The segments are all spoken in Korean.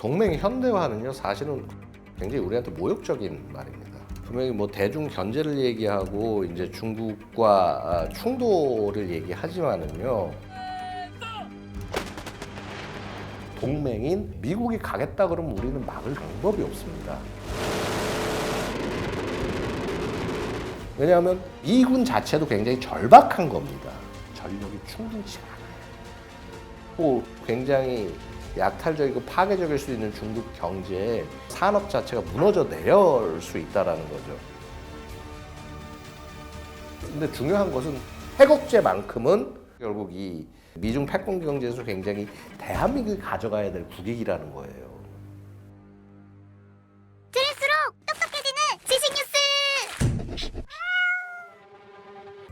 동맹 현대화는요 사실은 굉장히 우리한테 모욕적인 말입니다. 분명히 뭐 대중 견제를 얘기하고 이제 중국과 아, 충돌을 얘기하지만은요 동맹인 미국이 가겠다 그러면 우리는 막을 방법이 없습니다. 왜냐하면 미군 자체도 굉장히 절박한 겁니다. 전력이 충분치가 않아요. 또 굉장히 약탈적이고 파괴적일 수 있는 중국 경제에 산업 자체가 무너져 내려올 수 있다라는 거죠. 근데 중요한 것은 핵억제만큼은 결국 이 미중 패권 경제에서 굉장히 대한민국이 가져가야 될 국익이라는 거예요. 들을수록 똑똑해지는 지식 뉴스.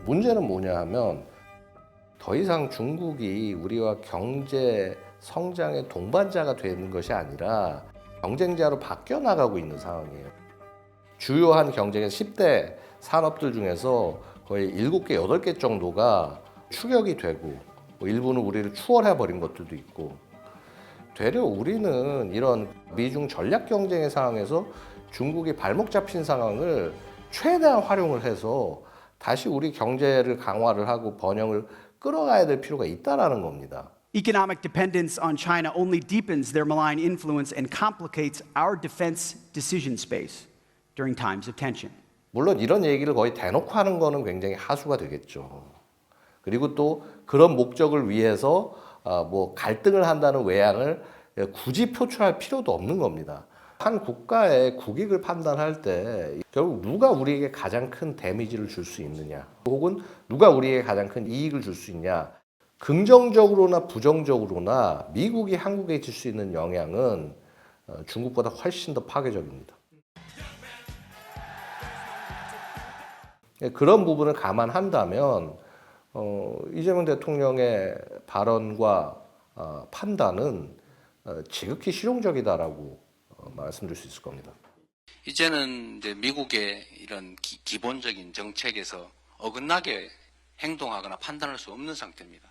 문제는 뭐냐 하면 더 이상 중국이 우리와 경제 성장의 동반자가 되는 것이 아니라 경쟁자로 바뀌어 나가고 있는 상황이에요. 주요한 경쟁의 10대 산업들 중에서 거의 7개, 8개 정도가 추격이 되고 뭐 일부는 우리를 추월해 버린 것들도 있고 되려 우리는 이런 미중 전략 경쟁의 상황에서 중국이 발목 잡힌 상황을 최대한 활용을 해서 다시 우리 경제를 강화를 하고 번영을 끌어가야 될 필요가 있다라는 겁니다. Economic dependence on China only deepens their malign influence and complicates our defense decision space during times of tension. 물론 이런 얘기를 거의 대놓고 하는 거는 굉장히 하수가 되겠죠. 그리고 또 그런 목적을 위해서 아, 뭐 갈등을 한다는 외양을 굳이 표출할 필요도 없는 겁니다. 한 국가의 국익을 판단할 때 결국 누가 우리에게 가장 큰 데미지를 줄 수 있느냐, 혹은 누가 우리에게 가장 큰 이익을 줄 수 있냐, 긍정적으로나 부정적으로나 미국이 한국에 줄 수 있는 영향은 어, 중국보다 훨씬 더 파괴적입니다. 예, 그런 부분을 감안한다면 어, 이재명 대통령의 발언과 어, 판단은 어, 지극히 실용적이다라고 어, 말씀드릴 수 있을 겁니다. 이제는 이제 미국의 이런 기, 본적인 정책에서 어긋나게 행동하거나 판단할 수 없는 상태입니다.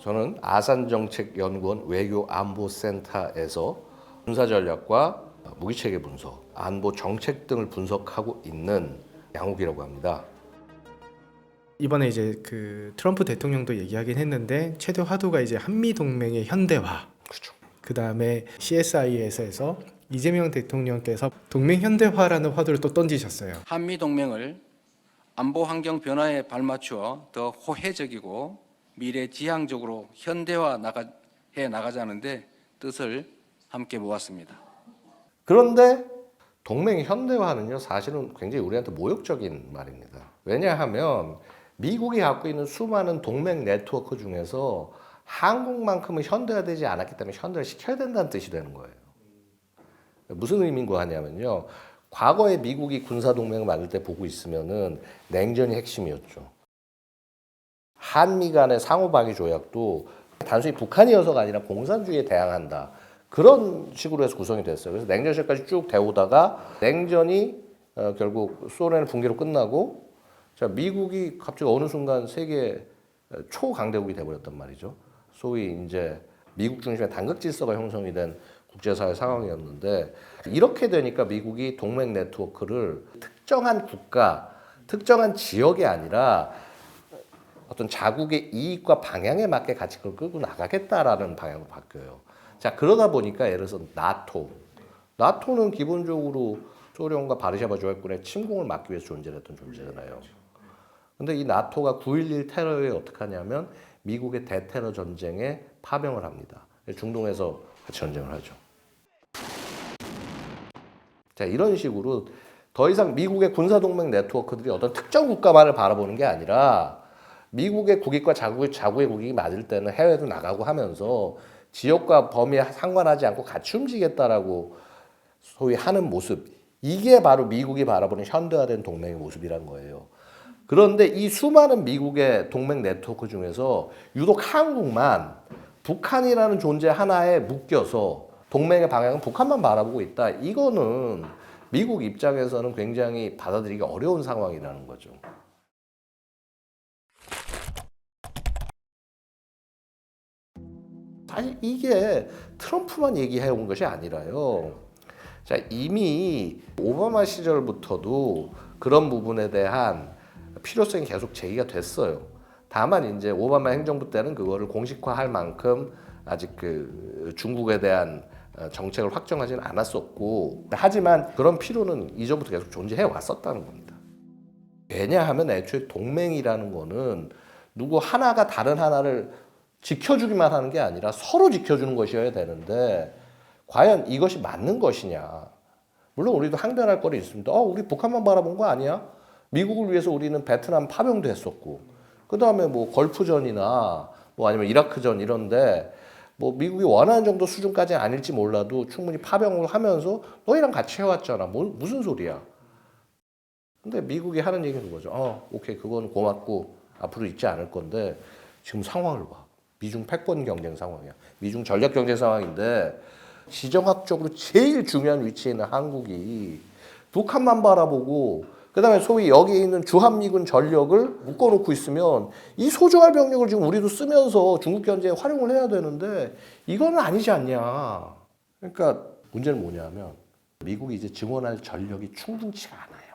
저는 아산정책연구원 외교안보센터에서 군사전략과 무기체계 분석, 안보 정책 등을 분석하고 있는 양욱이라고 합니다. 이번에 이제 그 트럼프 대통령도 얘기하긴 했는데 최대 화두가 이제 한미 동맹의 현대화. 그렇죠. 그 다음에 CSIS에서 이재명 대통령께서 동맹 현대화라는 화두를 또 던지셨어요. 한미 동맹을 안보 환경 변화에 발맞추어 더 호혜적이고 미래지향적으로 현대화 나가, 해 나가자는데 뜻을 함께 모았습니다. 그런데 동맹 현대화는요 사실은 굉장히 우리한테 모욕적인 말입니다. 왜냐하면 미국이 갖고 있는 수많은 동맹 네트워크 중에서 한국만큼은 현대화되지 않았기 때문에 현대화 시켜야 된다는 뜻이 되는 거예요. 무슨 의미인가 하냐면요. 과거에 미국이 군사 동맹을 만들 때 보고 있으면은 냉전이 핵심이었죠. 한미 간의 상호방위 조약도 단순히 북한이어서가 아니라 공산주의에 대항한다. 그런 식으로 해서 구성이 됐어요. 그래서 냉전 시절까지 쭉 되오다가 냉전이 어, 결국 소련의 붕괴로 끝나고 자 미국이 갑자기 어느 순간 세계 초강대국이 돼버렸단 말이죠. 소위 이제 미국 중심의 단극 질서가 형성이 된 국제사회 상황이었는데 이렇게 되니까 미국이 동맹 네트워크를 특정한 국가, 특정한 지역이 아니라 어떤 자국의 이익과 방향에 맞게 같이 그걸 끌고 나가겠다라는 방향으로 바뀌어요. 자 그러다 보니까 예를 들어서 나토, 나토는 기본적으로 소련과 바르샤바 조약군의 침공을 막기 위해서 존재했던 존재잖아요. 근데 이 나토가 9.11 테러에 어떻게 하냐면 미국의 대테러 전쟁에 파병을 합니다. 중동에서 같이 전쟁을 하죠. 자 이런 식으로 더 이상 미국의 군사동맹 네트워크들이 어떤 특정 국가만을 바라보는 게 아니라 미국의 국익과 자국의, 자국의 국익이 맞을 때는 해외도 나가고 하면서 지역과 범위에 상관하지 않고 같이 움직이겠다라고 소위 하는 모습 이게 바로 미국이 바라보는 현대화된 동맹의 모습이란 거예요. 그런데 이 수많은 미국의 동맹 네트워크 중에서 유독 한국만 북한이라는 존재 하나에 묶여서 동맹의 방향은 북한만 바라보고 있다. 이거는 미국 입장에서는 굉장히 받아들이기 어려운 상황이라는 거죠. 사실 이게 트럼프만 얘기해 온 것이 아니라요. 자, 이미 오바마 시절부터도 그런 부분에 대한 필요성이 계속 제기가 됐어요. 다만 이제 오바마 행정부 때는 그거를 공식화할 만큼 아직 그 중국에 대한 어, 정책을 확정하지는 않았었고 하지만 그런 필요는 이전부터 계속 존재해 왔었다는 겁니다. 왜냐하면 애초에 동맹이라는 거는 누구 하나가 다른 하나를 지켜주기만 하는 게 아니라 서로 지켜주는 것이어야 되는데 과연 이것이 맞는 것이냐? 물론 우리도 항변할 거리 있습니다. 어, 우리 북한만 바라본 거 아니야? 미국을 위해서 우리는 베트남 파병도 했었고, 그 다음에 뭐 걸프전이나 뭐 아니면 이라크전 이런데 뭐 미국이 원하는 정도 수준까지는 아닐지 몰라도 충분히 파병을 하면서 너희랑 같이 해왔잖아. 뭐, 무슨 소리야? 근데 미국이 하는 얘기는 그거죠. 어, 오케이, 그건 고맙고 앞으로 있지 않을 건데 지금 상황을 봐. 미중 패권 경쟁 상황이야. 미중 전략 경쟁 상황인데 지정학적으로 제일 중요한 위치에 있는 한국이 북한만 바라보고 그다음에 소위 여기에 있는 주한미군 전력을 묶어놓고 있으면 이 소중한 병력을 지금 우리도 쓰면서 중국 견제에 활용을 해야 되는데 이거는 아니지 않냐. 그러니까 문제는 뭐냐면 미국이 이제 증원할 전력이 충분치가 않아요.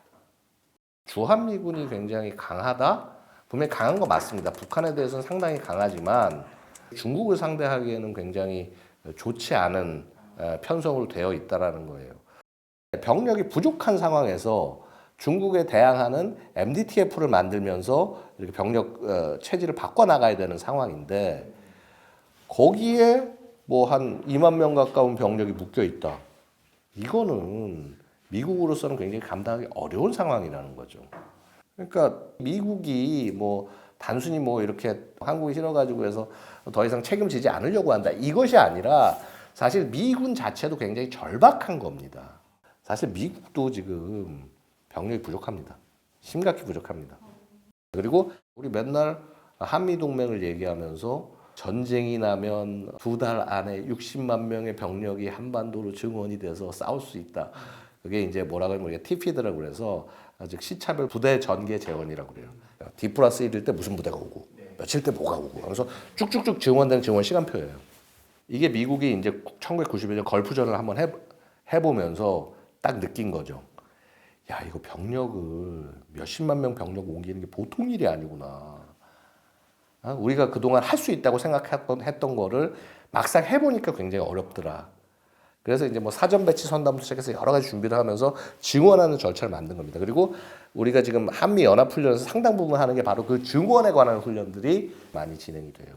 주한미군이 굉장히 강하다? 분명히 강한 거 맞습니다. 북한에 대해서는 상당히 강하지만 중국을 상대하기에는 굉장히 좋지 않은 어, 편성으로 되어 있다라는 거예요. 병력이 부족한 상황에서 중국에 대항하는 MDTF를 만들면서 이렇게 병력 어, 체질을 바꿔 나가야 되는 상황인데 거기에 뭐 한 2만 명 가까운 병력이 묶여 있다. 이거는 미국으로서는 굉장히 감당하기 어려운 상황이라는 거죠. 그러니까 미국이 뭐 단순히 뭐 이렇게 한국이 싫어가지고 해서 더 이상 책임지지 않으려고 한다. 이것이 아니라 사실 미군 자체도 굉장히 절박한 겁니다. 사실 미국도 지금 병력이 부족합니다. 심각히 부족합니다. 그리고 우리 맨날 한미 동맹을 얘기하면서 전쟁이 나면 두 달 안에 60만 명의 병력이 한반도로 증원이 돼서 싸울 수 있다. 그게 이제 뭐라고 하면 우리가 TPD라고 그래서 즉 시차별 부대 전개 재원이라고 그래요. D 플러스 1일 때 무슨 부대가 오고 며칠 때 뭐가 오고 하면서 쭉쭉쭉 증원되는 증원 시간표예요. 이게 미국이 이제 1991년 걸프전을 한번 해, 해보면서 딱 느낀 거죠. 야 이거 병력을 몇십만 명 병력 옮기는 게 보통 일이 아니구나. 아, 우리가 그동안 할 수 있다고 생각했던 했던 거를 막상 해보니까 굉장히 어렵더라. 그래서 이제 뭐 사전 배치 선담부터 시작해서 여러 가지 준비를 하면서 증원하는 절차를 만든 겁니다. 그리고 우리가 지금 한미 연합 훈련에서 상당 부분 하는 게 바로 그 증원에 관한 훈련들이 많이 진행이 돼요.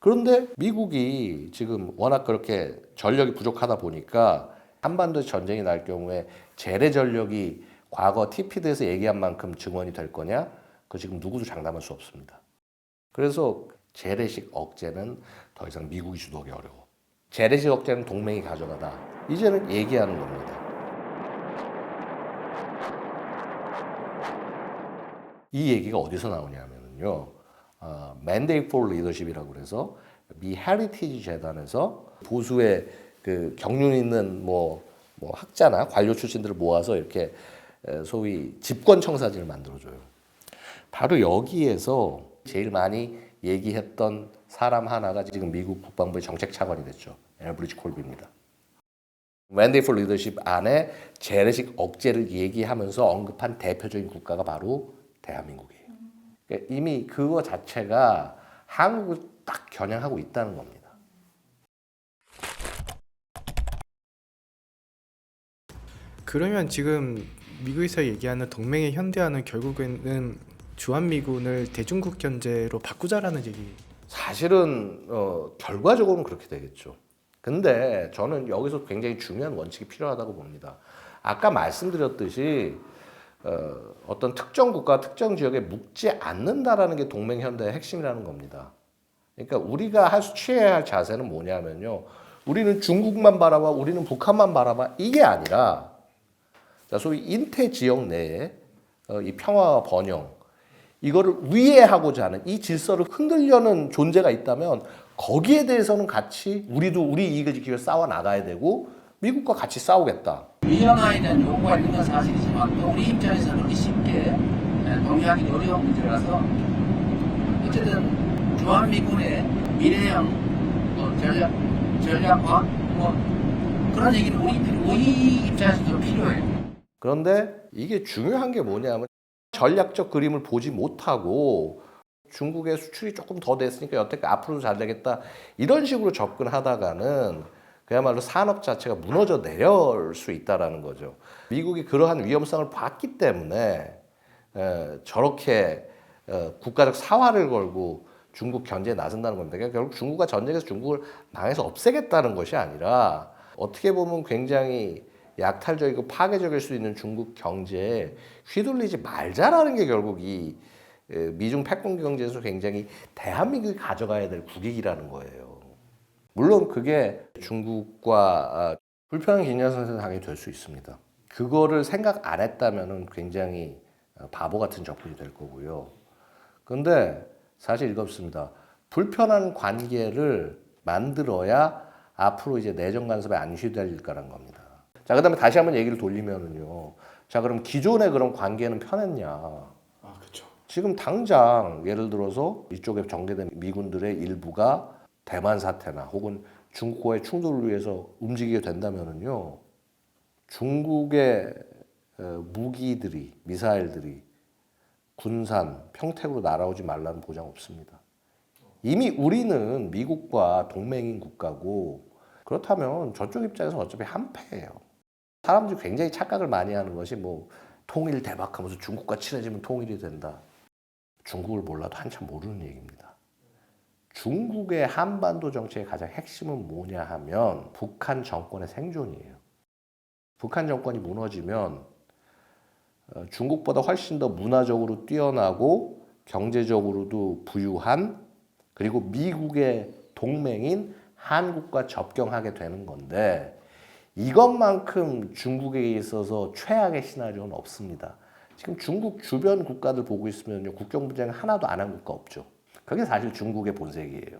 그런데 미국이 지금 워낙 그렇게 전력이 부족하다 보니까 한반도에 전쟁이 날 경우에 재래 전력이 과거 TPD에서 얘기한 만큼 증원이 될 거냐? 그 지금 누구도 장담할 수 없습니다. 그래서 재래식 억제는 더 이상 미국이 주도하기 어려워. 재래식 억제는 동맹이 가져가다. 이제는 얘기하는 겁니다. 이 얘기가 어디서 나오냐면요. 어, Mandate for Leadership이라고 그래서 미 헤리티지 재단에서 보수의 그 경륜 있는 뭐, 뭐 학자나 관료 출신들을 모아서 이렇게 에, 소위 집권 청사진을 만들어줘요. 바로 여기에서 제일 많이 얘기했던 사람 하나가 지금 미국 국방부의 정책 차관이 됐죠. 엘브리지 콜비입니다. Mandate for Leadership 안에 재래식 억제를 얘기하면서 언급한 대표적인 국가가 바로 대한민국이에요. 그러니까 이미 그거 자체가 한국을 딱 겨냥하고 있다는 겁니다. 그러면 지금 미국에서 얘기하는 동맹의 현대화는 결국에는 주한미군을 대중국 견제로 바꾸자라는 얘기. 사실은 어, 결과적으로는 그렇게 되겠죠. 근데 저는 여기서 굉장히 중요한 원칙이 필요하다고 봅니다. 아까 말씀드렸듯이 어, 어떤 특정 국가, 특정 지역에 묵지 않는다라는 게 동맹 현대의 핵심이라는 겁니다. 그러니까 우리가 할수 취해야 할 자세는 뭐냐면요. 우리는 중국만 바라봐, 우리는 북한만 바라봐 이게 아니라 자, 소위 인태 지역 내에 어, 이 평화와 번영 이거를 위해하고자 하는 이 질서를 흔들려는 존재가 있다면 거기에 대해서는 같이 우리도 우리 이익을 지키기 위해 싸워 나가야 되고 미국과 같이 싸우겠다. 위헌화에는 요구가 있는 건 사실이지만 또 우리 입장에서는 그렇게 쉽게 동의하기 어려운 문제라서 어쨌든 주한미군의 미래형 또 전략 전략과 뭐 그런 얘기는 우리 우리 입장에서 좀 필요해요. 그런데 이게 중요한 게 뭐냐면 전략적 그림을 보지 못하고 중국의 수출이 조금 더 됐으니까 여태까지 앞으로도 잘 되겠다 이런 식으로 접근하다가는 그야말로 산업 자체가 무너져 내려올 수 있다라는 거죠. 미국이 그러한 위험성을 봤기 때문에 에, 저렇게 어, 국가적 사활을 걸고 중국 견제에 나선다는 겁니다. 그러니까 결국 중국과 전쟁에서 중국을 망해서 없애겠다는 것이 아니라 어떻게 보면 굉장히 약탈적이고 파괴적일 수 있는 중국 경제에 휘둘리지 말자라는 게 결국 이 에, 미중 패권 경제에서 굉장히 대한민국이 가져가야 될 국익이라는 거예요. 물론 그게 중국과 아, 불편한 긴장선에서 당연히 될 수 있습니다. 그거를 생각 안 했다면은 굉장히 어, 바보 같은 접근이 될 거고요. 근데 사실 이겁습니다. 불편한 관계를 만들어야 앞으로 이제 내정 간섭에 안 휘둘릴 거란 겁니다. 자, 그 다음에 다시 한번 얘기를 돌리면은요. 자, 그럼 기존의 그런 관계는 편했냐? 지금 당장 예를 들어서 이쪽에 전개된 미군들의 일부가 대만 사태나 혹은 중국과의 충돌을 위해서 움직이게 된다면은요. 중국의 어, 무기들이 미사일들이 군산 평택으로 날아오지 말라는 보장 없습니다. 이미 우리는 미국과 동맹인 국가고 그렇다면 저쪽 입장에서 어차피 한패예요. 사람들이 굉장히 착각을 많이 하는 것이 뭐 통일 대박하면서 중국과 친해지면 통일이 된다. 중국을 몰라도 한참 모르는 얘기입니다. 중국의 한반도 정책의 가장 핵심은 뭐냐 하면 북한 정권의 생존이에요. 북한 정권이 무너지면 어, 중국보다 훨씬 더 문화적으로 뛰어나고 경제적으로도 부유한 그리고 미국의 동맹인 한국과 접경하게 되는 건데 이것만큼 중국에 있어서 최악의 시나리오는 없습니다. 지금 중국 주변 국가들 보고 있으면요 국경 분쟁 하나도 안 한 국가 없죠. 그게 사실 중국의 본색이에요.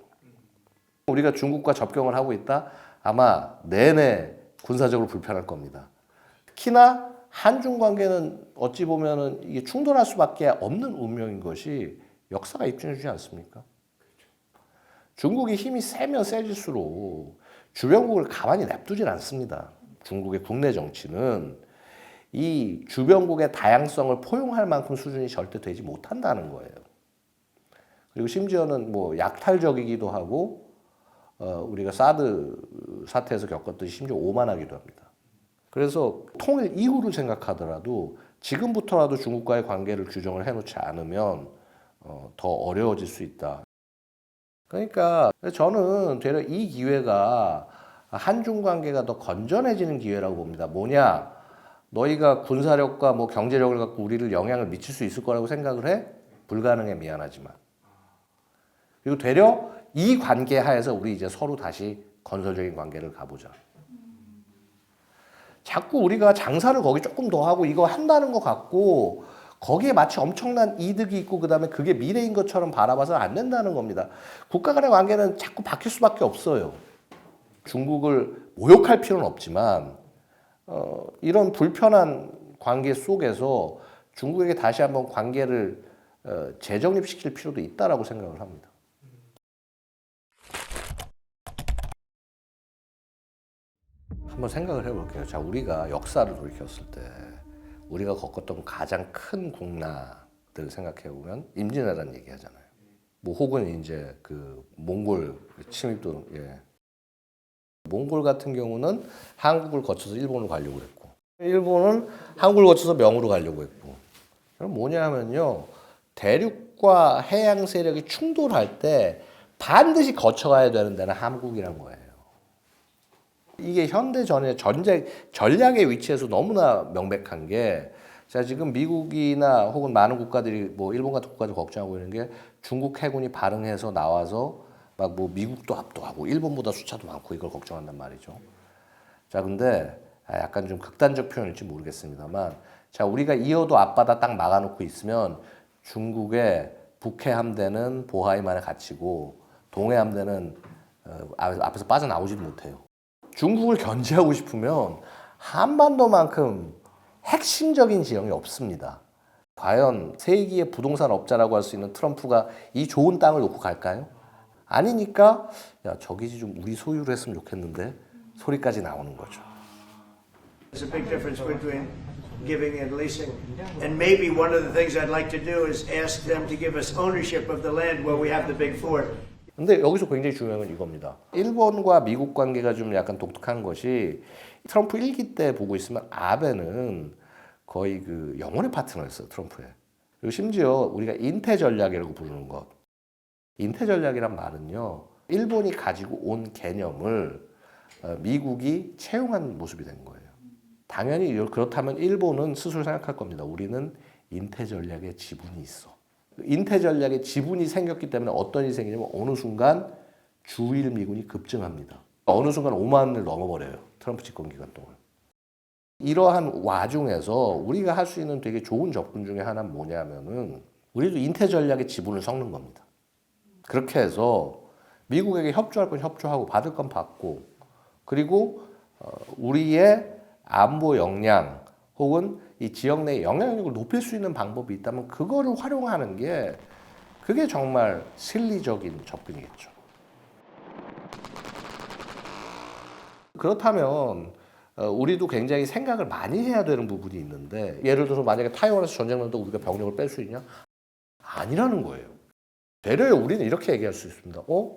우리가 중국과 접경을 하고 있다 아마 내내 군사적으로 불편할 겁니다. 특히나 한중 관계는 어찌 보면은 이게 충돌할 수밖에 없는 운명인 것이 역사가 입증해 주지 않습니까? 중국이 힘이 세면 세질수록 주변국을 가만히 냅두질 않습니다. 중국의 국내 정치는 이 주변국의 다양성을 포용할 만큼 수준이 절대 되지 못한다는 거예요. 그리고 심지어는 뭐 약탈적이기도 하고 어, 우리가 사드 사태에서 겪었듯이 심지어 오만하기도 합니다. 그래서 통일 이후를 생각하더라도 지금부터라도 중국과의 관계를 규정을 해놓지 않으면 어, 더 어려워질 수 있다. 그러니까 저는 되려 이 기회가 한중 관계가 더 건전해지는 기회라고 봅니다. 뭐냐? 너희가 군사력과 뭐 경제력을 갖고 우리를 영향을 미칠 수 있을 거라고 생각을 해? 불가능해 미안하지만. 그리고 되려 이 관계 하에서 우리 이제 서로 다시 건설적인 관계를 가보자. 자꾸 우리가 장사를 거기 조금 더 하고 이거 한다는 것 같고 거기에 마치 엄청난 이득이 있고 그다음에 그게 미래인 것처럼 바라봐서 안 된다는 겁니다. 국가 간의 관계는 자꾸 바뀔 수밖에 없어요. 중국을 모욕할 필요는 없지만 어, 이런 불편한 관계 속에서 중국에게 다시 한번 관계를 어, 재정립시킬 필요도 있다라고 생각을 합니다. 한번 생각을 해볼게요. 자, 우리가 역사를 돌이켰을 때 우리가 겪었던 가장 큰 국나들 생각해 보면 임진왜란 얘기하잖아요. 뭐 혹은 이제 그 몽골 침입도 예. 몽골 같은 경우는 한국을 거쳐서 일본을 가려고 했고 일본은 한국을 거쳐서 명으로 가려고 했고 그럼 뭐냐면요 대륙과 해양 세력이 충돌할 때 반드시 거쳐가야 되는 데는 한국이란 거예요. 이게 현대 전의 전쟁 전략의 위치에서 너무나 명백한 게 자, 지금 미국이나 혹은 많은 국가들이 뭐 일본 같은 국가들 걱정하고 있는 게 중국 해군이 발응해서 나와서 막 뭐 미국도 압도하고 일본보다 숫자도 많고 이걸 걱정한단 말이죠. 자, 근데 아, 약간 좀 극단적 표현일지 모르겠습니다만 자, 우리가 이어도 앞바다 딱 막아놓고 있으면 중국의 북해 함대는 보하이만에 갇히고 동해 함대는 어, 앞- 앞에서 빠져나오지도 못해요. 중국을 견제하고 싶으면 한반도만큼 핵심적인 지형이 없습니다. 과연 세기의 부동산 업자라고 할 수 있는 트럼프가 이 좋은 땅을 놓고 갈까요? 아니니까 야 저기지 좀 우리 소유로 했으면 좋겠는데 소리까지 나오는 거죠. There's a big difference between giving and leasing. And maybe one of the things I'd like to do is ask them to give us ownership of the land where we have the big fort. 근데 여기서 굉장히 중요한 건 이겁니다. 일본과 미국 관계가 좀 약간 독특한 것이 트럼프 1기 때 보고 있으면 아베는 거의 그 영원의 파트너였어요, 트럼프에. 그리고 심지어 우리가 인태 전략이라고 부르는 것. 인태 전략이란 말은요, 일본이 가지고 온 개념을 어, 미국이 채용한 모습이 된 거예요. 당연히 그렇다면 일본은 스스로 생각할 겁니다. 우리는 인태 전략의 지분이 있어. 인태 전략의 지분이 생겼기 때문에 어떤 일이 생기냐면 어느 순간 주일 미군이 급증합니다. 어느 순간 5만을 넘어버려요. 트럼프 집권 기간 동안. 이러한 와중에서 우리가 할 수 있는 되게 좋은 접근 중에 하나는 뭐냐면은 우리도 인태 전략의 지분을 섞는 겁니다. 그렇게 해서 미국에게 협조할 건 협조하고 받을 건 받고 그리고 어, 우리의 안보 역량 혹은 이 지역 내 영향력을 높일 수 있는 방법이 있다면 그거를 활용하는 게 그게 정말 실리적인 접근이겠죠. 그렇다면 어, 우리도 굉장히 생각을 많이 해야 되는 부분이 있는데 예를 들어서 만약에 타이완에서 전쟁 난다고 우리가 병력을 뺄 수 있냐? 아니라는 거예요. 되려 우리는 이렇게 얘기할 수 있습니다. 어?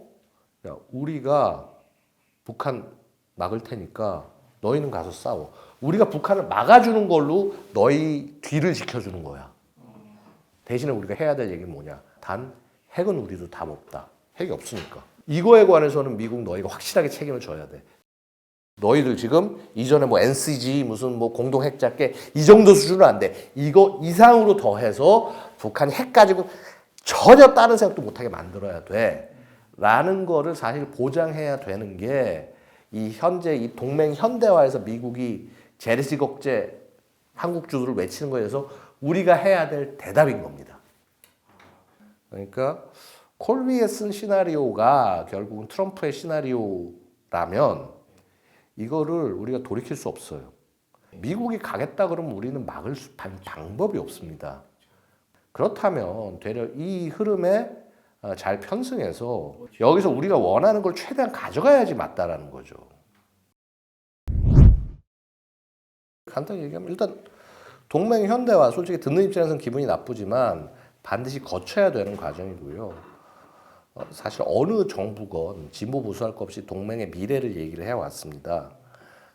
야, 우리가 북한 막을 테니까 너희는 가서 싸워. 우리가 북한을 막아주는 걸로 너희 뒤를 지켜주는 거야. 대신에 우리가 해야 될 얘기는 뭐냐? 단 핵은 우리도 답 없다. 핵이 없으니까. 이거에 관해서는 미국 너희가 확실하게 책임을 져야 돼. 너희들 지금 이전에 뭐 NCG 무슨 뭐 공동 핵 잡게 이 정도 수준은 안 돼. 이거 이상으로 더해서 북한이 핵 가지고 전혀 다른 생각도 못하게 만들어야 돼. 라는 거를 사실 보장해야 되는 게 이 현재 이 동맹 현대화에서 미국이 제르시 국제 한국 주도를 외치는 거에 대해서 우리가 해야 될 대답인 겁니다. 그러니까 콜비에 쓴 시나리오가 결국은 트럼프의 시나리오라면 이거를 우리가 돌이킬 수 없어요. 미국이 가겠다 그러면 우리는 막을 수, 방- 방법이 없습니다. 그렇다면 되려 이 흐름에 어, 잘 편승해서 여기서 우리가 원하는 걸 최대한 가져가야지 맞다라는 거죠. 간단히 얘기하면 일단 동맹 현대화 솔직히 듣는 입장에서는 기분이 나쁘지만 반드시 거쳐야 되는 과정이고요. 어, 사실 어느 정부건 진보 보수할 것 없이 동맹의 미래를 얘기를 해왔습니다.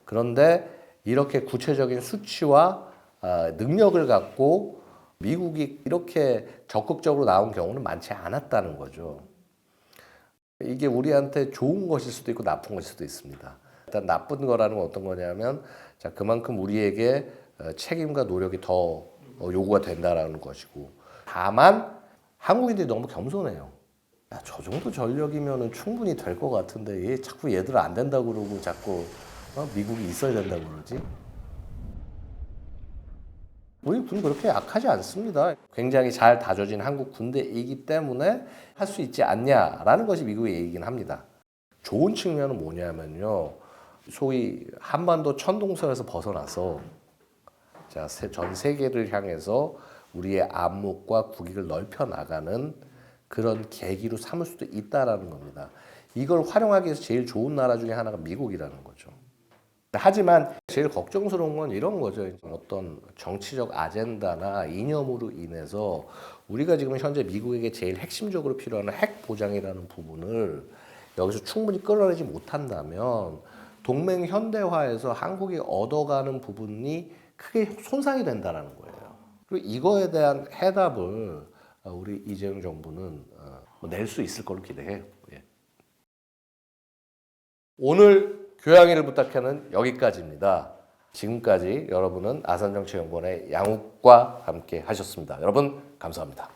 그런데 이렇게 구체적인 수치와 아, 능력을 갖고 미국이 이렇게 적극적으로 나온 경우는 많지 않았다는 거죠. 이게 우리한테 좋은 것일 수도 있고 나쁜 것일 수도 있습니다. 일단 나쁜 거라는 건 어떤 거냐면 자 그만큼 우리에게 어, 책임과 노력이 더 어, 요구가 된다라는 것이고 다만 한국인들이 너무 겸손해요. 야, 저 정도 전력이면 충분히 될 것 같은데 얘 자꾸 얘들 안 된다고 그러고 자꾸 어, 미국이 있어야 된다고 그러지? 우리 군 그렇게 약하지 않습니다. 굉장히 잘 다져진 한국 군대이기 때문에 할 수 있지 않냐라는 것이 미국의 얘기긴 합니다. 좋은 측면은 뭐냐면요. 소위 한반도 천동선에서 벗어나서 자, 세- 전 세계를 향해서 우리의 안목과 국익을 넓혀 나가는 그런 계기로 삼을 수도 있다라는 겁니다. 이걸 활용하기 위해서 제일 좋은 나라 중에 하나가 미국이라는 거죠. 하지만 제일 걱정스러운 건 이런 거죠. 어떤 정치적 아젠다나 이념으로 인해서 우리가 지금 현재 미국에게 제일 핵심적으로 필요한 핵 보장이라는 부분을 여기서 충분히 끌어내지 못한다면 동맹 현대화에서 한국이 얻어가는 부분이 크게 손상이 된다는 거예요. 그리고 이거에 대한 해답을 우리 이재용 정부는 어, 낼수 있을 걸로 기대해요. 예. 오늘 교양이를 부탁하는 여기까지입니다. 지금까지 여러분은 아산정치연구원의 양욱과 함께 하셨습니다. 여러분 감사합니다.